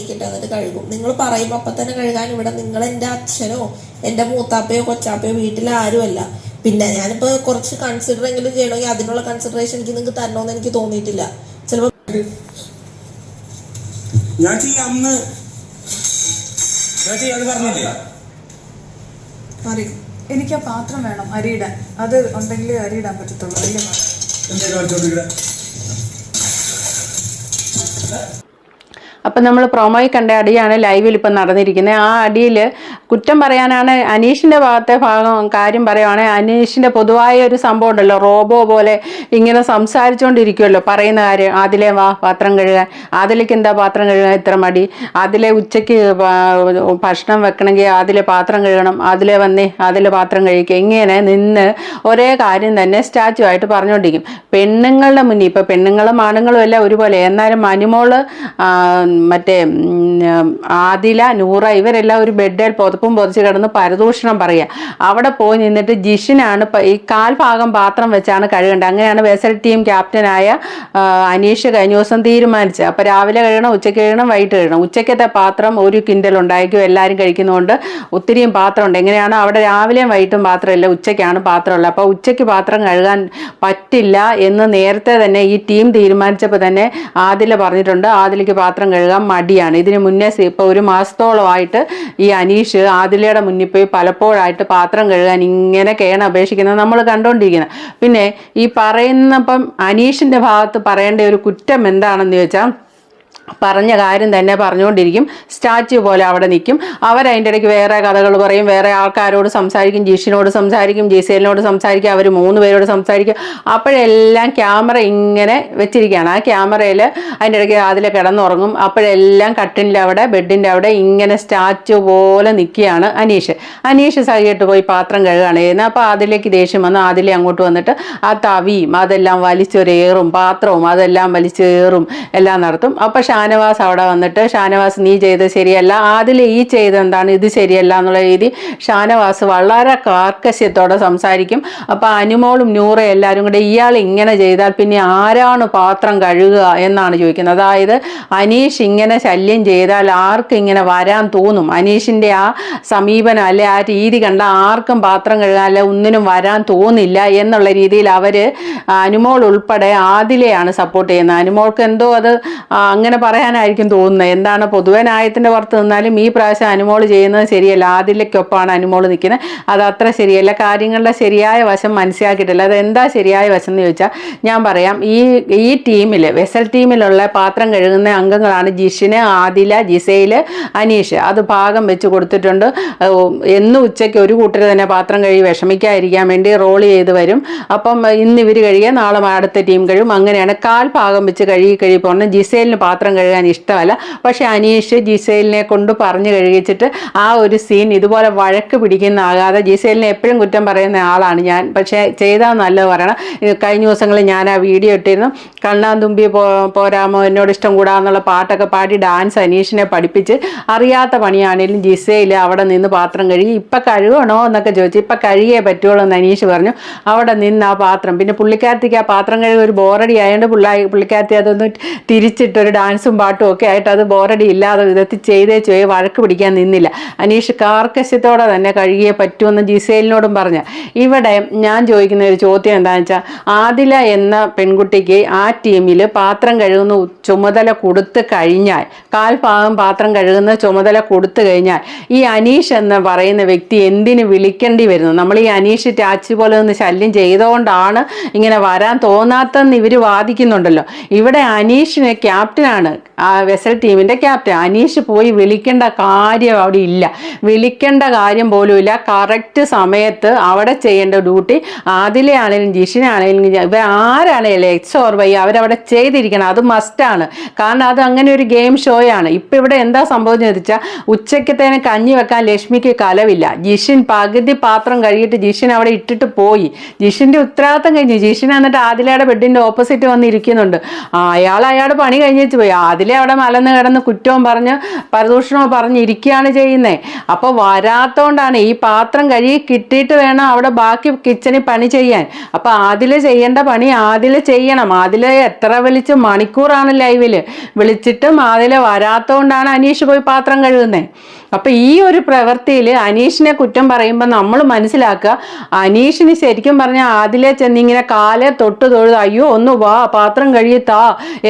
എണീക്കട്ടെ എന്നിട്ട് കഴുകും. നിങ്ങൾ പറയുമ്പോൾ അപ്പം തന്നെ കഴുകാൻ ഇവിടെ നിങ്ങൾ എന്റെ അച്ഛനോ എന്റെ മൂത്താപ്പയോ കൊച്ചാപ്പയോ വീട്ടിൽ ആരുമല്ല. പിന്നെ ഞാനിപ്പോൾ കുറച്ച് കൺസിഡർ എങ്കിലും ചെയ്യണമെങ്കിൽ അതിനുള്ള കൺസിഡറേഷൻ എനിക്ക് നിങ്ങൾക്ക് തരണമെന്ന് എനിക്ക് തോന്നിയിട്ടില്ല. ചിലപ്പോൾ ഞാൻ ചെയ്യാമെന്ന് ഞാൻ ചെയ്യാന്ന് പറഞ്ഞില്ലേ? മാറി. എനിക്ക് ആ പാത്രം വേണം അരിയിടാൻ. അത് ഉണ്ടെങ്കിൽ അരിയിടാൻ പറ്റത്തുള്ളൂ. വലിയ പാത്രം അപ്പം നമ്മൾ പ്രൊമോയിൽ കണ്ട അടിയാണ് ലൈവിൽ ഇപ്പം നടന്നിരിക്കുന്നത് ആ അടിയിൽ കുറ്റം പറയാനാണ് അനീഷിന്റെ ഭാഗത്തെ ഭാഗം കാര്യം പറയുവാണെങ്കിൽ അനീഷിന്റെ പൊതുവായ ഒരു സംഭവം ഉണ്ടല്ലോ റോബോ പോലെ ഇങ്ങനെ സംസാരിച്ചുകൊണ്ടിരിക്കുമല്ലോ പറയുന്ന കാര്യം അതിലെ വാ പാത്രം കഴുകാൻ അതിലേക്ക് എന്താ പാത്രം കഴുകാൻ ഇത്ര മടി? അതിലെ ഉച്ചയ്ക്ക് ഭക്ഷണം വെക്കണമെങ്കിൽ അതിലെ പാത്രം കഴുകണം അതിലെ വന്നേ അതിലെ പാത്രം കഴിക്കുക. ഇങ്ങനെ നിന്ന് ഒരേ കാര്യം തന്നെ സ്റ്റാച്ചു ആയിട്ട് പറഞ്ഞുകൊണ്ടിരിക്കും പെണ്ണുങ്ങളുടെ മുന്നിൽ ഇപ്പോൾ പെണ്ണുങ്ങളും ആണുങ്ങളും എല്ലാം ഒരുപോലെ എന്നാലും മനുമോൾ മറ്റേ ആദില നൂറ ഇവരെല്ലാം ഒരു ബെഡിൽ പുതപ്പും പൊതിച്ച് കിടന്ന് പരദൂഷണം പറയുക. അവിടെ പോയി നിന്നിട്ട് ജിഷിനാണ് ഈ കാൽഭാഗം പാത്രം വെച്ചാണ് കഴുകേണ്ടത്. അങ്ങനെയാണ് വെസൽ ടീം ക്യാപ്റ്റനായ അനീഷ് കഴിഞ്ഞ ദിവസം തീരുമാനിച്ചത്. അപ്പോൾ രാവിലെ കഴുകണം ഉച്ചയ്ക്ക് കഴുകണം വൈകിട്ട് കഴുകണം ഉച്ചയ്ക്കത്തെ പാത്രം ഒരു കിൻഡൽ ഉണ്ടായിരിക്കും എല്ലാവരും കഴിക്കുന്നതുകൊണ്ട് ഒത്തിരിയും പാത്രമുണ്ട്. എങ്ങനെയാണ് അവിടെ രാവിലെയും വൈകിട്ടും പാത്രമില്ല ഉച്ചയ്ക്കാണ് പാത്രമുള്ളത്. അപ്പോൾ ഉച്ചയ്ക്ക് പാത്രം കഴുകാൻ പറ്റില്ല എന്ന് നേരത്തെ തന്നെ ഈ ടീം തീരുമാനിച്ചപ്പോൾ തന്നെ ആദില പറഞ്ഞിട്ടുണ്ട്. ആദിലയ്ക്ക് പാത്രം കഴുകാൻ മടിയാണ്. ഇതിന് മുന്നേ ഇപ്പോൾ ഒരു മാസത്തോളമായിട്ട് ഈ അനീഷ് ആദിലയുടെ മുന്നിൽ പോയി പലപ്പോഴായിട്ട് പാത്രം കഴുകാൻ ഇങ്ങനെ കേണ അപേക്ഷിക്കുന്നത് നമ്മൾ കണ്ടുകൊണ്ടിരിക്കുന്നത് പിന്നെ ഈ പറയുന്നപ്പം അനീഷിന്റെ ഭാഗത്ത് പറയേണ്ട ഒരു കുറ്റം എന്താണെന്ന് ചോദിച്ചാൽ പറഞ്ഞ കാര്യം തന്നെ പറഞ്ഞുകൊണ്ടിരിക്കും. സ്റ്റാച്യു പോലെ അവിടെ നിൽക്കും. അവരതിന്റെ ഇടയ്ക്ക് വേറെ കഥകൾ പറയും. വേറെ ആൾക്കാരോട് സംസാരിക്കും. ജീഷിനോട് സംസാരിക്കും. ജീസേലിനോട് സംസാരിക്കും. അവർ മൂന്ന് പേരോട് സംസാരിക്കും. അപ്പോഴെല്ലാം ക്യാമറ ഇങ്ങനെ വെച്ചിരിക്കുകയാണ്. ആ ക്യാമറയിൽ അതിന്റെ ഇടയ്ക്ക് അതിൽ കിടന്നുറങ്ങും. അപ്പോഴെല്ലാം കട്ടിന്റെ അവിടെ ബെഡിന്റെ അവിടെ ഇങ്ങനെ സ്റ്റാച്യു പോലെ നിൽക്കുകയാണ് അനീഷ്. അനീഷ് സഹിയിട്ട് പോയി പാത്രം കഴുകുകയാണ് ചെയ്യുന്നത്. അപ്പോൾ അതിലേക്ക് ദേഷ്യം വന്ന് അതിലെ അങ്ങോട്ട് വന്നിട്ട് ആ തവിയും അതെല്ലാം വലിച്ചൊരേറും പാത്രവും അതെല്ലാം വലിച്ചേറും എല്ലാം നടത്തും. അപ്പോൾ ഷാനവാസ് അവിടെ വന്നിട്ട് ഷാനവാസ് നീ ചെയ്തത് ശരിയല്ല. അതിൽ ഈ ചെയ്ത് എന്താണ്? ഇത് ശരിയല്ല എന്നുള്ള രീതി ഷാനവാസ് വളരെ കാർക്കശ്യത്തോടെ സംസാരിക്കും. അപ്പോൾ അനുമോളും നൂറ എല്ലാവരും കൂടെ ഇയാൾ ഇങ്ങനെ ചെയ്താൽ പിന്നെ ആരാണ് പാത്രം കഴുകുക? എന്നാണ് ചോദിക്കുന്നത്. അതായത് അനീഷ് ഇങ്ങനെ ശല്യം ചെയ്താൽ ആർക്ക് ഇങ്ങനെ വരാൻ തോന്നും? അനീഷിന്റെ ആ സമീപനം അല്ലെ ആ രീതി കണ്ട ആർക്കും പാത്രം കഴുകാൻ അല്ലെ ഒന്നിനും വരാൻ തോന്നില്ല എന്നുള്ള രീതിയിൽ അവർ അനുമോൾ ഉൾപ്പെടെ ആദിലെയാണ് സപ്പോർട്ട് ചെയ്യുന്നത്. അനുമോൾക്ക് എന്തോ അത് അങ്ങനെ പറയാനായിരിക്കും തോന്നുന്നത്. എന്താണ് പൊതുവെ ന്യായത്തിന്റെ പുറത്ത് നിന്നാലും ഈ പ്രാവശ്യം അനുമോൾ ചെയ്യുന്നത് ശരിയല്ല. ആദിലയ്ക്കൊപ്പമാണ് അനുമോൾ നിൽക്കുന്നത്. അത് അത്ര ശരിയല്ല. കാര്യങ്ങളുടെ ശരിയായ വശം മനസ്സിലാക്കിയിട്ടില്ല. അത് എന്താ ശരിയായ വശം എന്ന് ചോദിച്ചാൽ ഞാൻ പറയാം. ഈ ഈ ടീമിൽ വെസൽ ടീമിലുള്ള പാത്രം കഴുകുന്ന അംഗങ്ങളാണ് ജിഷിന് ആദില ജിസയിൽ അനീഷ്. അത് ഭാഗം വെച്ച് കൊടുത്തിട്ടുണ്ട്. എന്ന് ഉച്ചയ്ക്ക് ഒരു കൂട്ടർ തന്നെ പാത്രം കഴുകി വിഷമിക്കാതിരിക്കാൻ വേണ്ടി റോൾ ചെയ്ത് വരും. അപ്പം ഇന്ന് ഇവർ കഴുകിയ നാളെ അടുത്ത ടീം കഴിയും അങ്ങനെയാണ് കാൽ ഭാഗം വെച്ച് കഴുകി കഴിയുമ്പോൾ ജിസേലിന് പാത്രം കഴുകാൻ ഇഷ്ടമല്ല. പക്ഷേ അനീഷ് ജിസേലിനെ കൊണ്ട് പറഞ്ഞു കഴുകിച്ചിട്ട് ആ ഒരു സീൻ ഇതുപോലെ വഴക്ക് പിടിക്കുന്ന ആകാതെ ജിസേലിനെ എപ്പോഴും കുറ്റം പറയുന്ന ആളാണ് ഞാൻ. പക്ഷേ ചെയ്താൽ നല്ലത് പറയണം. കഴിഞ്ഞ ദിവസങ്ങളിൽ ഞാൻ ആ വീഡിയോ ഇട്ടിരുന്നു. കണ്ണാന്തുമ്പി പോ പോരാമോ എന്നോട് ഇഷ്ടം കൂടാന്നുള്ള പാട്ടൊക്കെ പാടി ഡാൻസ് അനീഷിനെ പഠിപ്പിച്ച് അറിയാത്ത പണിയാണെങ്കിലും ജിസയിൽ അവിടെ നിന്ന് പാത്രം കഴുകി ഇപ്പം കഴുകണോ? എന്നൊക്കെ ചോദിച്ചു ഇപ്പം കഴുകിയേ പറ്റുള്ളൂ എന്ന് അനീഷ് പറഞ്ഞു. അവിടെ നിന്ന് ആ പാത്രം പിന്നെ പുള്ളിക്കാർത്തിക്ക് ആ പാത്രം കഴുകി ഒരു ബോറടി ആയതുകൊണ്ട് പുള്ളി പുള്ളിക്കാർത്തി അതൊന്ന് തിരിച്ചിട്ട് ഒരു ഡാൻസും പാട്ടും ഒക്കെ ആയിട്ട് അത് ബോറടി ഇല്ലാതെ വിധത്തിൽ ചെയ്തേ ചോയ് വഴക്ക് പിടിക്കാൻ നിന്നില്ല. അനീഷ് കാർക്കശ്യത്തോടെ തന്നെ കഴുകിയേ പറ്റുമെന്ന് ജിസേലിനോടും പറഞ്ഞു. ഇവിടെ ഞാൻ ചോദിക്കുന്ന ഒരു ചോദ്യം എന്താണെന്ന് വെച്ചാൽ ആദില എന്ന പെൺകുട്ടിക്ക് ആ ടീമിൽ പാത്രം കഴുകുന്ന ചുമതല കൊടുത്ത് കഴിഞ്ഞാൽ കാൽഭാഗം പാത്രം കഴുകുന്ന ചുമതല കൊടുത്തു കഴിഞ്ഞാൽ ഈ അനീഷ് എന്ന് പറയുന്ന വ്യക്തി എന്തിന് വിളിക്കേണ്ടി വരുന്നു? നമ്മൾ ഈ അനീഷ് ടാച്ച് പോലെ ഒന്ന് ശല്യം ചെയ്തുകൊണ്ടാണ് ഇങ്ങനെ വരാൻ തോന്നാത്തെന്ന് ഇവർ വാദിക്കുന്നുണ്ടല്ലോ. ഇവിടെ അനീഷിന് ക്യാപ്റ്റനാണ് ആ വെസൽ ടീമിന്റെ ക്യാപ്റ്റൻ അനീഷ് പോയി വിളിക്കേണ്ട കാര്യം അവിടെ ഇല്ല. വിളിക്കേണ്ട കാര്യം പോലും ഇല്ല. കറക്റ്റ് സമയത്ത് അവിടെ ചെയ്യേണ്ട ഡ്യൂട്ടി ആദിലെ ആണെങ്കിലും ജിഷിനെ ആണെങ്കിലും ഇവർ ആരാണെങ്കിലും എക്സ് ഓർ വൈ അവരവിടെ ചെയ്തിരിക്കണം. അത് മസ്റ്റാണ് കാരണം അത് അങ്ങനെ ഒരു ഗെയിം ഷോയാണ് ഇപ്പം ഇവിടെ എന്താ സംഭവം വെച്ചാൽ ഉച്ചക്കത്തേന് കഞ്ഞി വെക്കാൻ ലക്ഷ്മിക്ക് കലവില്ല. ജിഷിൻ പകുതി പാത്രം കഴുകിയിട്ട് ജിഷിൻ അവിടെ ഇട്ടിട്ട് പോയി. ജിഷിന്റെ ഉത്തരവാദിത്തം കഴിഞ്ഞു ജിഷിൻ എന്നിട്ട് ആദിലയുടെ ബെഡിന്റെ ഓപ്പോസിറ്റ് വന്ന് ഇരിക്കുന്നുണ്ട്. അയാൾ അയാളുടെ പണി കഴിഞ്ഞേച്ച് പോയി. അതിലെ അവിടെ മലന്ന് കിടന്ന് കുറ്റവും പറഞ്ഞ് പരദൂഷണവും പറഞ്ഞിരിക്കുകയാണ് ചെയ്യുന്നത് അപ്പോൾ വരാത്തോണ്ടാണ് ഈ പാത്രം കഴുകി കിട്ടിയിട്ട് വേണം അവിടെ ബാക്കി കിച്ചണിൽ പണി ചെയ്യാൻ. അപ്പോൾ അതിൽ ചെയ്യേണ്ട പണി അതിൽ ചെയ്യണം. അതിൽ എത്ര വിളിച്ച് മണിക്കൂറാണ് ലൈവിൽ. വിളിച്ചിട്ടും അതിൽ വരാത്തോണ്ടാണ് അനീഷ് പോയി പാത്രം കഴുകുന്നത് അപ്പൊ ഈ ഒരു പ്രവൃത്തിയിൽ അനീഷിനെ കുറ്റം പറയുമ്പോൾ നമ്മൾ മനസ്സിലാക്കുക അനീഷിന് ശരിക്കും പറഞ്ഞാൽ ആദിലെ ചെന്നിങ്ങനെ കാലെ തൊട്ട് തൊഴുത് അയ്യോ ഒന്ന് വാ പാത്രം കഴിയത്താ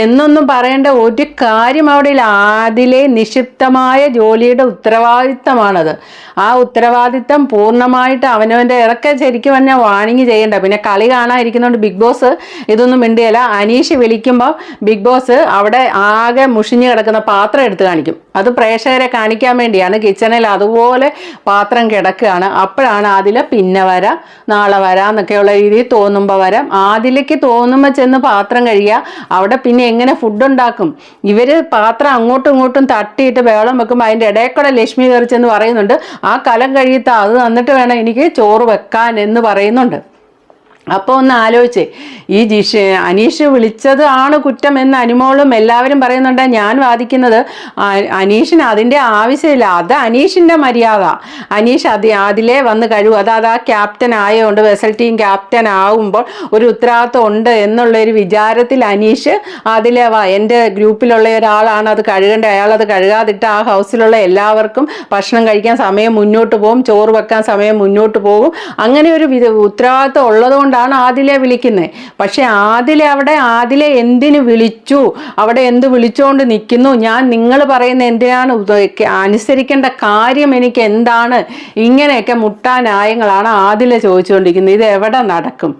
എന്നൊന്നും പറയേണ്ട ഒരു കാര്യം അവിടെ ആദിലെ നിക്ഷിപ്തമായ ജോലിയുടെ ഉത്തരവാദിത്തമാണത്. ആ ഉത്തരവാദിത്തം പൂർണമായിട്ട് അവനവന്റെ ഇറക്കെ ശരിക്കും പറഞ്ഞാൽ വാണിങ് ചെയ്യേണ്ട. പിന്നെ കളി കാണാതിരിക്കുന്നതുകൊണ്ട് ബിഗ് ബോസ് ഇതൊന്നും മിണ്ടിയല്ല. അനീഷ് വിളിക്കുമ്പോൾ ബിഗ് ബോസ് അവിടെ ആകെ മുഷിഞ്ഞ് കിടക്കുന്ന പാത്രം എടുത്ത് കാണിക്കും. അത് പ്രേക്ഷകരെ കാണിക്കാൻ വേണ്ടിയാണ് കിച്ചണിൽ അതുപോലെ പാത്രം കിടക്കുകയാണ്. അപ്പോഴാണ് അതിൽ പിന്നെ വരാം നാളെ വരാം എന്നൊക്കെയുള്ള രീതിയിൽ തോന്നുമ്പോൾ വരാം. ആതിലേക്ക് തോന്നുമ്പോൾ ചെന്ന് പാത്രം കഴിയുക അവിടെ പിന്നെ എങ്ങനെ ഫുഡ് ഉണ്ടാക്കും? ഇവർ പാത്രം അങ്ങോട്ടും ഇങ്ങോട്ടും തട്ടിയിട്ട് ബഹളം വെക്കുമ്പോൾ അതിന്റെ ഇടയിൽ കൂടെ ലക്ഷ്മി കയറിച്ചെന്ന് പറയുന്നുണ്ട് ആ കലം കഴിയത്ത അത് തന്നിട്ട് വേണം എനിക്ക് ചോറ് വെക്കാൻ എന്ന് പറയുന്നുണ്ട്. അപ്പോൾ ഒന്ന് ആലോചിച്ചേ. ഈ ജിഷ് അനീഷ് വിളിച്ചത് ആണ് കുറ്റം എന്ന് അനുമോളും എല്ലാവരും പറയുന്നുണ്ട്. ഞാൻ വാദിക്കുന്നത് അനീഷിന് അതിന്റെ ആവശ്യമില്ല. അത് അനീഷിന്റെ മര്യാദ. അനീഷ് അതി അതിലേ വന്ന് കഴിവ് അതായത് ആ ക്യാപ്റ്റൻ ആയതുകൊണ്ട് വെസൽ ടീം ക്യാപ്റ്റൻ ആകുമ്പോൾ ഒരു ഉത്തരവാദിത്വം ഉണ്ട് എന്നുള്ള ഒരു വിചാരത്തിൽ അനീഷ് അതിലെ വാ. എന്റെ ഗ്രൂപ്പിലുള്ള ഒരാളാണ് അത് കഴുകേണ്ടത് അയാൾ അത് കഴുകാതിട്ട് ആ ഹൗസിലുള്ള എല്ലാവർക്കും ഭക്ഷണം കഴിക്കാൻ സമയം മുന്നോട്ട് പോകും. ചോറ് വെക്കാൻ സമയം മുന്നോട്ട് പോകും. അങ്ങനെ ഒരു ഉത്തരവാദിത്വം ഉത്തരവാദിത്വം ഉള്ളതുകൊണ്ടാണ് ആദിലെ വിളിക്കുന്നത് പക്ഷെ ആദിലെ അവിടെ ആദിലെ എന്തിന് വിളിച്ചു? അവിടെ എന്ത് വിളിച്ചുകൊണ്ട് നിൽക്കുന്നു ഞാൻ നിങ്ങൾ പറയുന്ന എന്തിനാണ് അനുസരിക്കേണ്ട കാര്യം എനിക്ക് എന്താണ്? ഇങ്ങനെയൊക്കെ മുട്ടാനായങ്ങളാണ് ആദിലെ ചോദിച്ചുകൊണ്ടിരിക്കുന്നത്. ഇത് എവിടെ നടക്കും?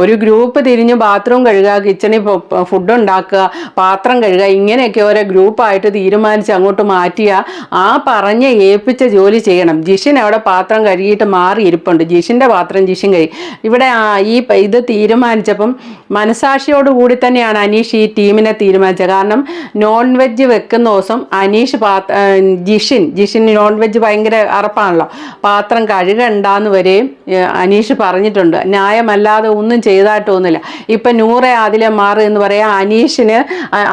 ഒരു ഗ്രൂപ്പ് തിരിഞ്ഞ് ബാത്റൂം കഴുകുക കിച്ചണിൽ ഫുഡ് ഉണ്ടാക്കുക പാത്രം കഴുകുക ഇങ്ങനെയൊക്കെ ഓരോ ഗ്രൂപ്പായിട്ട് തീരുമാനിച്ച് അങ്ങോട്ട് മാറ്റിയ ആ പറഞ്ഞ ഏൽപ്പിച്ച ജോലി ചെയ്യണം. ജിഷിൻ അവിടെ പാത്രം കഴുകിയിട്ട് മാറി ഇരിപ്പുണ്ട്. ജിഷിന്റെ പാത്രം ജിഷിൻ കഴുകി. ഇവിടെ ഈ ഇത് തീരുമാനിച്ചപ്പം മനസാക്ഷിയോട് കൂടി തന്നെയാണ് അനീഷ് ഈ ടീമിനെ തീരുമാനിച്ചത്. കാരണം നോൺ വെജ് വെക്കുന്ന ദിവസം അനീഷ് പാത്ര ജിഷിൻ ജിഷിൻ നോൺ വെജ് ഭയങ്കര അറപ്പാണല്ലോ. പാത്രം കഴുകണ്ടെന്ന് വരെയും അനീഷ് പറഞ്ഞിട്ടുണ്ട്. ന്യായമല്ലാതെ ഒന്നും ചെയ്തായിട്ടൊന്നുമില്ല ഇപ്പം നൂറെ അതിലെ മാറി എന്ന് പറയാം അനീഷിന്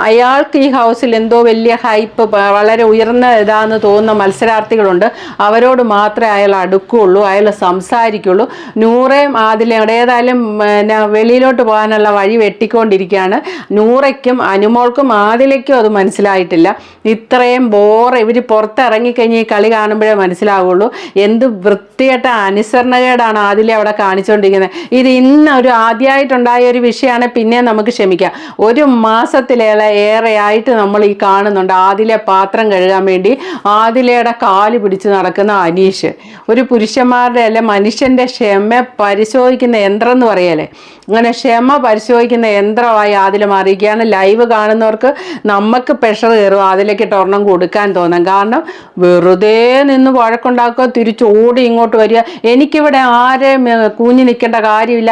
അയാൾക്ക് ഈ ഹൗസിൽ എന്തോ വലിയ ഹൈപ്പ് വളരെ ഉയർന്ന ഇതാന്ന് തോന്നുന്ന മത്സരാർത്ഥികളുണ്ട്. അവരോട് മാത്രമേ അയാൾ അടുക്കുകയുള്ളൂ അയാൾ സംസാരിക്കുള്ളൂ. നൂറേയും അതിലെ ഏതായാലും പിന്നെ വെളിയിലോട്ട് പോകാനുള്ള വഴി വെട്ടിക്കൊണ്ടിരിക്കുകയാണ്. നൂറയ്ക്കും അനുമോൾക്കും ആദിലേക്കും അത് മനസ്സിലായിട്ടില്ല. ഇത്രയും ബോർ ഇവർ പുറത്തിറങ്ങിക്കഴിഞ്ഞ് ഈ കളി കാണുമ്പോഴേ മനസ്സിലാവുള്ളൂ. എന്ത് വൃത്തികെട്ട അനുസരണകേടാണ് ആദിലെ അവിടെ കാണിച്ചുകൊണ്ടിരിക്കുന്നത് ഇത് ഇന്ന് ഒരു ആദ്യമായിട്ടുണ്ടായ ഒരു വിഷയമാണ്. പിന്നെ നമുക്ക് ക്ഷമിക്കാം. ഒരു മാസത്തിലേറെ ഏറെയായിട്ട് നമ്മൾ ഈ കാണുന്നുണ്ട്. ആദിലെ പാത്രം കഴുകാൻ വേണ്ടി ആദിലയുടെ കാൽ പിടിച്ച് നടക്കുന്ന അനീഷ്. ഒരു പുരുഷന്മാരുടെ അല്ല മനുഷ്യന്റെ ക്ഷമ പരിശോധിക്കുന്ന യന്ത്രം എന്ന് പറയല്ലേ? അങ്ങനെ ക്ഷമ പരിശോധിക്കുന്ന യന്ത്രമായി ആദില മാറിയിരിക്കുകയാണ്. ലൈവ് കാണുന്നവർക്ക് നമുക്ക് പ്രഷർ കയറും. അതിലേക്ക് ടൊർണം കൊടുക്കാൻ തോന്നാം. കാരണം വെറുതെ നിന്ന് വഴക്കുണ്ടാക്കുക തിരിച്ചോടി ഇങ്ങോട്ട് വരിക. എനിക്കിവിടെ ആരെയും കൂഞ്ഞു നിൽക്കേണ്ട കാര്യമില്ല.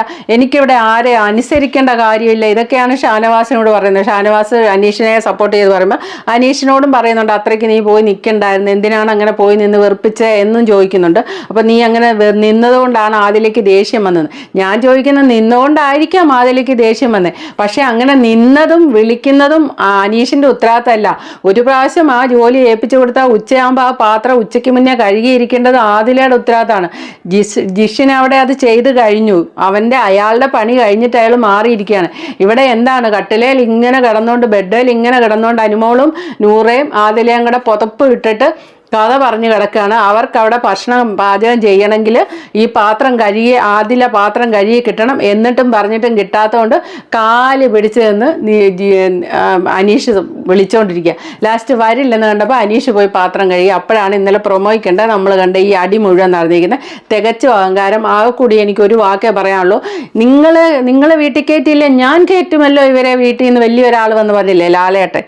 എനിക്കിവിടെ ആരെ അനുസരിക്കേണ്ട കാര്യമില്ല. ഇതൊക്കെയാണ് ഷാനവാസിനോട് പറയുന്നത്. ഷാനവാസ് അനീഷിനെ സപ്പോർട്ട് ചെയ്ത് പറയുമ്പോൾ അനീഷിനോടും പറയുന്നുണ്ട് അത്രയ്ക്ക് നീ പോയി നിൽക്കണ്ടായിരുന്നു. എന്തിനാണ് അങ്ങനെ പോയി നിന്ന് വെറുപ്പിച്ചത് എന്നും ചോദിക്കുന്നുണ്ട്. അപ്പം നീ അങ്ങനെ നിന്നതുകൊണ്ടാണ് ആദിലേക്ക് ദേഷ്യം വന്നത്. ഞാൻ ചോദിക്കുന്നത് നിന്നുകൊണ്ടായിരിക്കാം ആദിലേക്ക് ദേഷ്യം വന്നത് പക്ഷേ അങ്ങനെ നിന്നതും വിളിക്കുന്നതും അനീഷിന്റെ ഉത്തരവാദിത്തമല്ല. ഒരു പ്രാവശ്യം ആ ജോലി ഏൽപ്പിച്ചു കൊടുത്താൽ ഉച്ചയാകുമ്പോൾ ആ പാത്രം ഉച്ചയ്ക്ക് മുന്നേ കഴുകിയിരിക്കേണ്ടത് ആദിലയുടെ ഉത്തരവാദിത്തമാണ്. ജിസ് ജിഷിന് അവിടെ അത് ചെയ്ത് കഴിഞ്ഞു. അവന്റെ അയാളുടെ പണി കഴിഞ്ഞിട്ട് അയാൾ മാറിയിരിക്കുകയാണ്. ഇവിടെ എന്താണ്? കട്ടിലേൽ ഇങ്ങനെ കിടന്നുകൊണ്ട് ബെഡിൽ ഇങ്ങനെ കിടന്നുകൊണ്ട് അനുമോളും നൂറേയും ആദിലയും കൂടെ പുതപ്പ് ഇട്ടിട്ട് കഥ പറഞ്ഞു കിടക്കുകയാണ്. അവർക്ക് അവിടെ ഭക്ഷണം പാചകം ചെയ്യണമെങ്കിൽ ഈ പാത്രം കഴുകി ആദില പാത്രം കഴുകി കിട്ടണം എന്നിട്ടും പറഞ്ഞിട്ടും കിട്ടാത്തതുകൊണ്ട് കാൽ പിടിച്ച് നിന്ന് അനീഷ് വിളിച്ചുകൊണ്ടിരിക്കുക ലാസ്റ്റ് വരില്ലെന്ന് കണ്ടപ്പോൾ അനീഷ് പോയി പാത്രം കഴുകി. അപ്പോഴാണ് ഇന്നലെ പ്രൊമോയ്ക്കേണ്ട നമ്മൾ കണ്ട ഈ അടി മുഴുവൻ നടന്നിരിക്കുന്നത്. തികച്ചും അഹങ്കാരം. ആകെ കൂടി എനിക്ക് ഒരു വാക്കേ പറയാനുള്ളൂ. നിങ്ങൾ നിങ്ങൾ വീട്ടിൽ കയറ്റിയില്ലേ ഞാൻ കയറ്റുമല്ലോ ഇവരെ വീട്ടിൽ നിന്ന് വലിയൊരാൾ വന്ന് പറഞ്ഞില്ലേ? ലാലേട്ടെ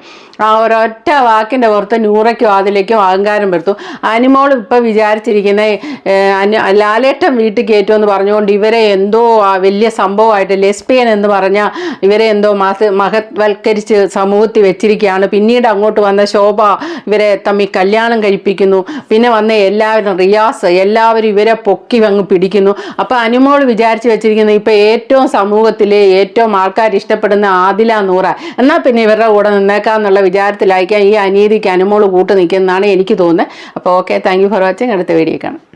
ആ ഒരൊറ്റ വാക്കിന്റെ പുറത്ത് നൂറയ്ക്കും അതിലേക്കും അഹങ്കാരം ബഹുമാനം വരുത്തും. അനിമോൾ ഇപ്പോൾ വിചാരിച്ചിരിക്കുന്ന വീട്ടിൽ ലാലേട്ടൻ എന്ന് കയറ്റുമെന്ന് പറഞ്ഞുകൊണ്ട് ഇവരെ എന്തോ വലിയ സംഭവമായിട്ട് ലെസ്ബിയൻ എന്ന് പറഞ്ഞ ഇവരെ എന്തോ മഹ മഹത്വൽക്കരിച്ച് സമൂഹത്തിൽ വെച്ചിരിക്കുകയാണ്. പിന്നീട് അങ്ങോട്ട് വന്ന ശോഭ ഇവരെ തമ്മിൽ കല്യാണം കഴിപ്പിക്കുന്നു. പിന്നെ വന്ന എല്ലാവരും റിയാസ് എല്ലാവരും ഇവരെ പൊക്കി അങ്ങ് പിടിക്കുന്നു. അപ്പോൾ അനിമോൾ വിചാരിച്ച് വെച്ചിരിക്കുന്നത് ഇപ്പോൾ ഏറ്റവും സമൂഹത്തിലെ ഏറ്റവും ആൾക്കാർ ഇഷ്ടപ്പെടുന്ന ആദില നൂറ. എന്നാൽ പിന്നെ ഇവരുടെ കൂടെ നിന്നേക്കാന്നുള്ള വിചാരത്തിലായിരിക്കാം ഈ അനീതിക്ക് അനുമോൾ കൂട്ട് നിൽക്കുന്നതാണ് എനിക്ക് തോന്നുന്നത്. അപ്പോൾ okay thank you for watching അടുത്ത വീഡിയോ കാണാം.